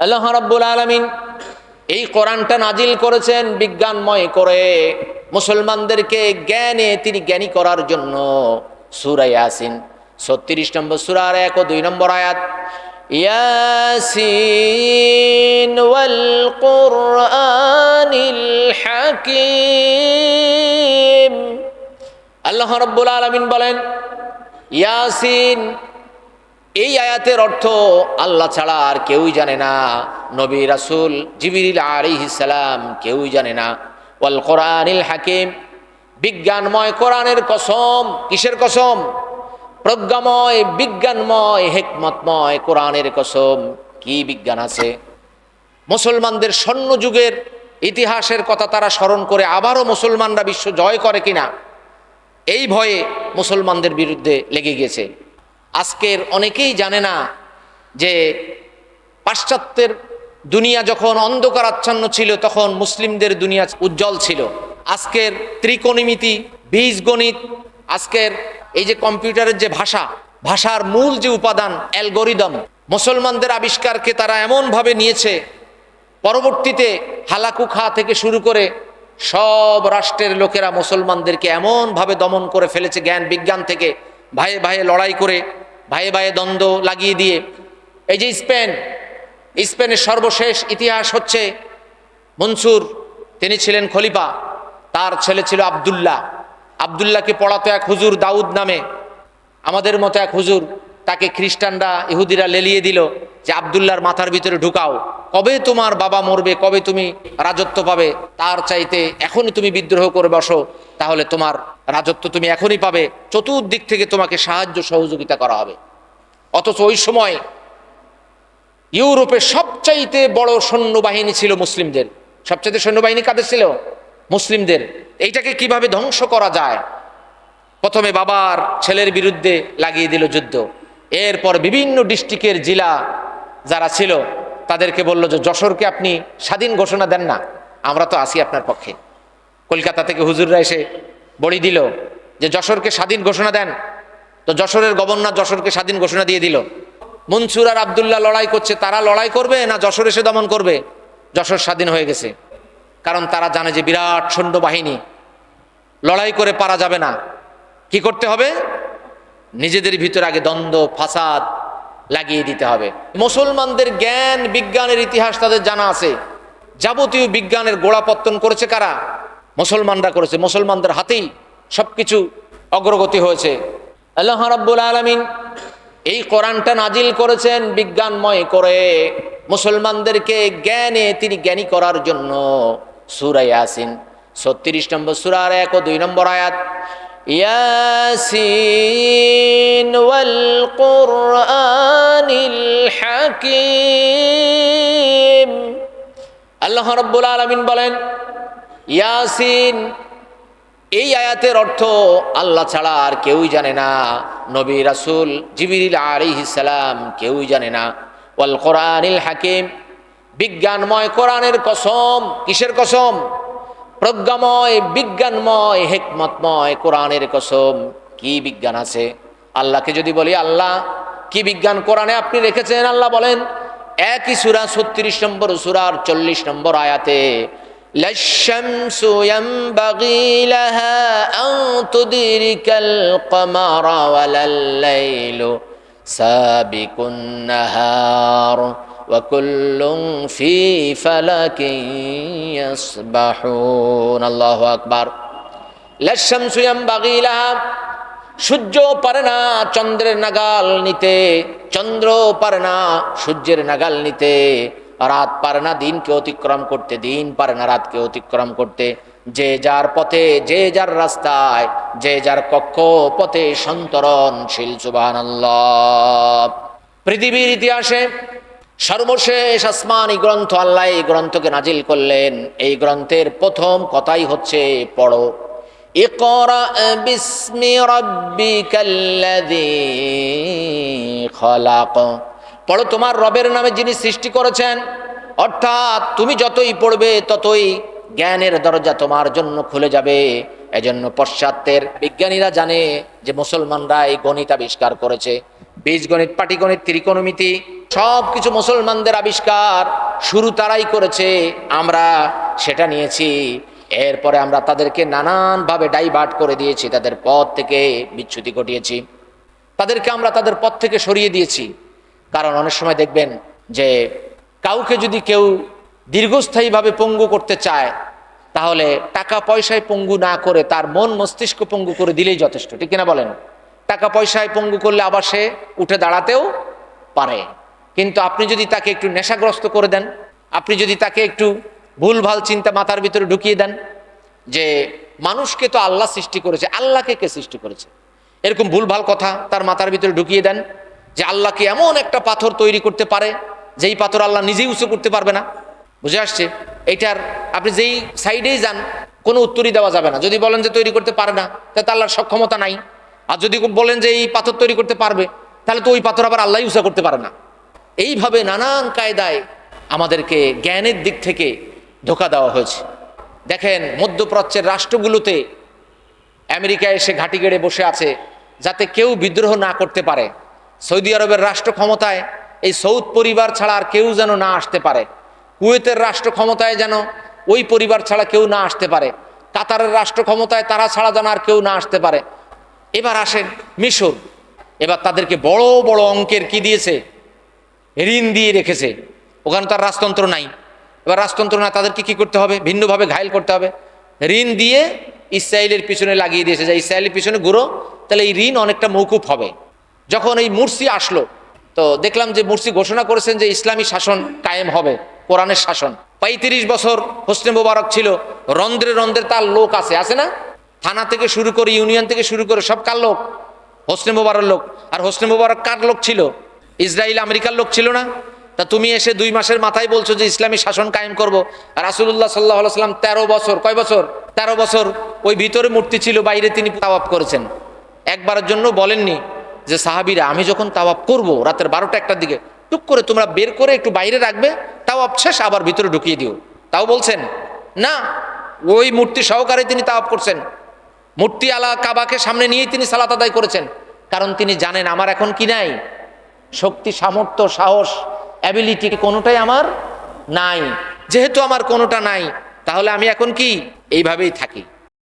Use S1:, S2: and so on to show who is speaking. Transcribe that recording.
S1: আল্লাহ রাব্বুল আলামিন এই কোরআনটা নাজিল করেছেন বিজ্ঞানময় করে। মুসলমানদেরকে জ্ঞানে তিনি জ্ঞানী করার জন্য। সূরা ইয়াসিন, ছত্রিশ নম্বর সূরার এক ও দুই নম্বর আয়াত। ইয়াসিন ওয়াল কুরআনিল হাকিম। আল্লাহ রাব্বুল আলামিন বলেন, ইয়াসিন এই আয়াতের অর্থ আল্লাহ ছাড়া আর কেউই জানে না। নবী রাসুল জিবিরিল আলিহিসাল্লাম কেউই জানে না। ওয়াল কোরআনিল হাকিম, বিজ্ঞানময় কোরআনের কসম, কিসের কসম? প্রজ্ঞাময়, বিজ্ঞানময়, হেকমতময় কোরআনের কসম। কি বিজ্ঞান আছে? মুসলমানদের স্বর্ণ যুগের ইতিহাসের কথা তারা স্মরণ করে আবারও মুসলমানরা বিশ্ব জয় করে কিনা? এই ভয়ে মুসলমানদের বিরুদ্ধে লেগে গেছে। আজকের অনেকেই জানে না যে পাশ্চাত্যের দুনিয়া যখন অন্ধকার আচ্ছন্ন ছিল, তখন মুসলিমদের দুনিয়া উজ্জ্বল ছিল। আজকের ত্রিকোণমিতি, বীজগণিত, আজকের এই যে কম্পিউটারের যে ভাষা, ভাষার মূল যে উপাদান, অ্যালগোরিদম, মুসলমানদের আবিষ্কারকে তারা এমনভাবে নিয়েছে, পরবর্তীতে হালাকু খা থেকে শুরু করে সব রাষ্ট্রের লোকেরা মুসলমানদেরকে এমনভাবে দমন করে ফেলেছে, জ্ঞান বিজ্ঞান থেকে, ভাইয়ে ভাইয়ে লড়াই করে। ভাইয়ে ভাইয়ে দ্বন্দ্ব লাগিয়ে দিয়ে, এই যে স্পেন, স্পেনের সর্বশেষ ইতিহাস হচ্ছে মনসুর, তিনি ছিলেন খলিফা, তার ছেলে ছিল আবদুল্লাহ। আবদুল্লাহকে পড়াতো এক হুজুর দাউদ নামে। আমাদের মতো এক হুজুর তাকে খ্রিস্টানরা, ইহুদিরা লেলিয়ে দিল যে আবদুল্লাহর মাথার ভিতরে ঢুকাও। কবে তোমার বাবা মরবে, কবে তুমি রাজত্ব পাবে, তার চাইতে এখনই তুমি বিদ্রোহ করে বসো, তাহলে তোমার রাজত্ব তুমি এখনই পাবে। চতুর্দিক থেকে তোমাকে সাহায্য সহযোগিতা করা হবে। অথচ ওই সময় ইউরোপের সবচাইতে বড় সৈন্যবাহিনী ছিল মুসলিমদের। সবচাইতে সৈন্যবাহিনী কাদের ছিল? মুসলিমদের। এইটাকে কীভাবে ধ্বংস করা যায়? প্রথমে বাবার ছেলের বিরুদ্ধে লাগিয়ে দিল যুদ্ধ। এরপর বিভিন্ন ডিস্ট্রিক্টের জেলা যারা ছিল তাদেরকে বলল যে, যশোরকে আপনি স্বাধীন ঘোষণা দেন না, আমরা তো আসি আপনার পক্ষে। কলকাতা থেকে হুজুররা এসে বড়ি দিল যে, যশোরকে স্বাধীন ঘোষণা দেন। তো যশোরের গভর্নর যশোরকে স্বাধীন ঘোষণা দিয়ে দিল। মনসুর আর আবদুল্লাহ লড়াই করছে, তারা লড়াই করবে না যশোর এসে দমন করবে? যশোর স্বাধীন হয়ে গেছে। কারণ তারা জানে যে, বিরাট সৈন্যবাহিনী লড়াই করে পারা যাবে না। কি করতে হবে? নিজেদের ভিতরে আগে দ্বন্দ্ব, ফাসাদ লাগিয়ে দিতে হবে। মুসলমানদের জ্ঞান, বিজ্ঞানের ইতিহাস তাদের জানা আছে। যাবতীয় বিজ্ঞানের গোড়াপত্তন করেছে কারা? মুসলমানরা করেছে। মুসলমানদের হাতেই সবকিছু অগ্রগতি হয়েছে। আল্লাহ রাব্বুল আলামিন এই কোরআনটা নাজিল করেছেন বিজ্ঞানময় করে। মুসলমানদেরকে জ্ঞানে তিনি জ্ঞানী করার জন্য। সূরা ইয়াসিন, ছত্রিশ নম্বর সূরার এক ও দুই নম্বর আয়াত। ওয়াল কুরআনিল হাকিম। আল্লাহ রাব্বুল আলামিন বলেন, ইয়াসিন, এই আয়াতের অর্থ আল্লাহ ছাড়া আর কেউই জানে না। নবী রাসুল জিবিরিল আলিহিসাল্লাম কেউই জানে না। ওয়াল কোরআনিল হাকিম, বিজ্ঞানময় কোরআনের কসম, কিসের কসম? প্রজ্ঞাময় বিজ্ঞানময় হেকমতময় কোরআনের কসম কি বিজ্ঞান আছে আল্লাহকে যদি বলি আল্লাহ কি বিজ্ঞান কোরআনে আপনি রেখেছেন আল্লাহ বলেন একই সুরা ছত্রিশ নম্বর সুরার চল্লিশ নম্বর আয়াতে لا الشمس ينبغي لها أن تدرك القمر ولا الليل سابق النهار وكل في فلك يسبحون الله أكبر لا الشمس ينبغي لها সূর্য পারে না চন্দ্রের নাগাল নিতে চন্দ্র পারে না সূর্যের নাগাল নিতে রাত পারে না দিনকে অতিক্রম করতে দিন পারে না রাতকে অতিক্রম করতে যে যার পথে যে যার রাস্তায় যে যার কক্ষ পথে সন্তরণশীল সুবাহ পৃথিবীর ইতিহাসে সর্বশেষ আসমানি গ্রন্থ আল্লাহ এই গ্রন্থকে নাজিল করলেন। এই গ্রন্থের প্রথম কথাই হচ্ছে পড়ো। পড়ো তোমার রবের নামে যিনি সৃষ্টি করেছেন। অর্থাৎ তুমি যতই পড়বে ততই জ্ঞানের দরজা তোমার জন্য খুলে যাবে। এজন্য পশ্চাত্যের বিজ্ঞানীরা জানে যে মুসলমানরা এই গণিত আবিষ্কার করেছে। বীজগণিত, পাটিগণিত, ত্রিকোণমিতি সব কিছু মুসলমানদের আবিষ্কার। শুরু তারাই করেছে, আমরা সেটা নিয়েছি। এরপরে আমরা তাদেরকে নানানভাবে ডাইভার্ট করে দিয়েছি, তাদের পথ থেকে বিচ্যুতি ঘটিয়েছি। তাদেরকে আমরা তাদের পথ থেকে সরিয়ে দিয়েছি। কারণ অনেক সময় দেখবেন যে, কাউকে যদি কেউ দীর্ঘস্থায়ীভাবে পঙ্গু করতে চায়, তাহলে টাকা পয়সায় পঙ্গু না করে, তার মন মস্তিষ্ক পঙ্গু করে দিলেই যথেষ্ট। ঠিক কিনা বলেন? টাকা পয়সায় পঙ্গু করলে আবার সে উঠে দাঁড়াতেও পারে। কিন্তু আপনি যদি তাকে একটু নেশাগ্রস্ত করে দেন, আপনি যদি তাকে একটু ভুলভাল চিন্তা মাথার ভিতরে ঢুকিয়ে দেন, যে মানুষকে তো আল্লাহ সৃষ্টি করেছে, আল্লাহকে কে সৃষ্টি করেছে? এরকম ভুলভাল কথা তার মাথার ভিতরে ঢুকিয়ে দেন, যে আল্লাহকে এমন একটা পাথর তৈরি করতে পারে, যেই পাথর আল্লাহ নিজেই উঁচু করতে পারবে না। বুঝে আসছে? এইটার আপনি যেই সাইডেই যান, কোনো উত্তরই দেওয়া যাবে না। যদি বলেন যে তৈরি করতে পারে না তাহলে আল্লাহর সক্ষমতা নাই। আর যদি বলেন যে এই পাথর তৈরি করতে পারবে, তাহলে তো ওই পাথর আবার আল্লাহ উঁচা করতে পারে না। এইভাবে নানান কায়দায় আমাদেরকে জ্ঞানের দিক থেকে ধোকা দেওয়া হয়েছে। দেখেন, মধ্যপ্রাচ্যের রাষ্ট্রগুলোতে আমেরিকা এসে ঘাঁটি গেড়ে বসে আছে, যাতে কেউ বিদ্রোহ না করতে পারে। সৌদি আরবের রাষ্ট্র ক্ষমতায় এই সৌদ পরিবার ছাড়া আর কেউ যেন না আসতে পারে। কুয়েতের রাষ্ট্র ক্ষমতায় যেন ওই পরিবার ছাড়া কেউ না আসতে পারে। কাতারের রাষ্ট্র ক্ষমতায় তারা ছাড়া যেন আর কেউ না আসতে পারে। এবার আসেন মিশর। এবার তাদেরকে বড় বড় অঙ্কের কি দিয়েছে? ঋণ দিয়ে রেখেছে। ওখানে তার রাজতন্ত্র নাই। এবার রাজতন্ত্র না, তাদেরকে কি করতে হবে? ভিন্নভাবে ঘায়ল করতে হবে। ঋণ দিয়ে ইসরায়েলের পিছনে লাগিয়ে দিয়েছে। যে ইসরায়েলের পিছনে ঘুরো, তাহলে এই ঋণ অনেকটা মৌকুফ হবে। যখন এই মুরসি আসলো, তো দেখলাম যে মুরসি ঘোষণা করেছেন যে ইসলামী শাসন কায়েম হবে, কোরআনের শাসন। পঁয়ত্রিশ বছর হোসনে মোবারক ছিল। রন্ধ্রে রন্ধ্রে তার লোক আছে আছে না? থানা থেকে শুরু করে ইউনিয়ন থেকে শুরু করে সব কার লোক? হোসনে মোবারক লোক। আর হোসনে মোবারক কার লোক ছিল? ইসরায়েল আমেরিকার লোক ছিল না? তা তুমি এসে দুই মাসের মাথায় বলছো যে ইসলামী শাসন কায়েম করব। রাসুল্লাহ সাল্লাহ সাল্লাম তেরো বছর, কয় বছর? তেরো বছর ওই ভিতরে মূর্তি ছিল, বাইরে তিনি তাওয়াপ করেছেন। একবারের জন্য বলেননি যে, সাহাবিরা, আমি যখন তাওয়াপ করব রাতের বারোটা একটার দিকে, টুক করে তোমরা বের করে একটু বাইরে রাখবে তাওয়াপ শেষ, আবার ভিতরে ঢুকিয়ে দিও। তাও বলছেন, না, ওই মূর্তি সহকারে তিনি তাওয়াপ করছেন। মূর্তি আলা কাবাকে সামনে নিয়েই তিনি সালাত আদায় করেছেন। কারণ তিনি জানেন, আমার এখন কি নাই? শক্তি, সামর্থ্য, সাহস অ্যাবিলিটি কোনোটাই আমার নাই। যেহেতু আমার কোনোটা নাই, তাহলে আমি এখন কি? এইভাবেই থাকি।